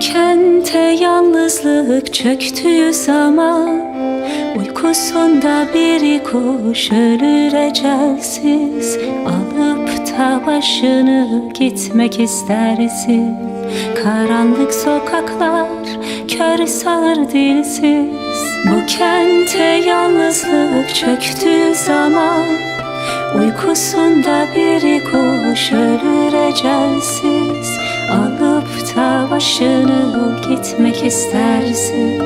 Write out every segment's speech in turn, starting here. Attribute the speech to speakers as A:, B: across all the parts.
A: kente yalnızlık çöktüğü zaman. Uykusunda bir kuş ölür ecelsiz. Alıp da başını gitmek istersin. Karanlık sokaklar kör sağır dilsiz. Bu kente yalnızlık çöktüğü zaman. Uykusunda bir kuş ölür ecelsiz. Alıp başını gitmek istersin.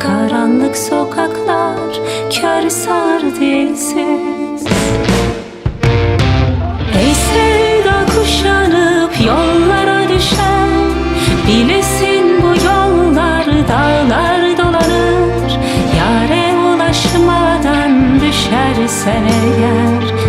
A: Karanlık sokaklar kör sar dilsiz. Ey sevda kuşanıp yollara düşen Bilesin bu yollar dağlar dolanır. Yare ulaşmadan düşersen eğer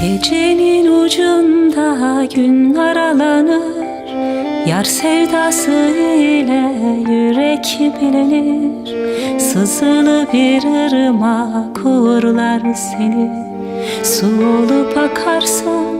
A: Gecenin ucunda gün aralanır Yar sevdası ile yürek bilenir. Sızılı bir ırmak uğurlar seni Su olup akarsın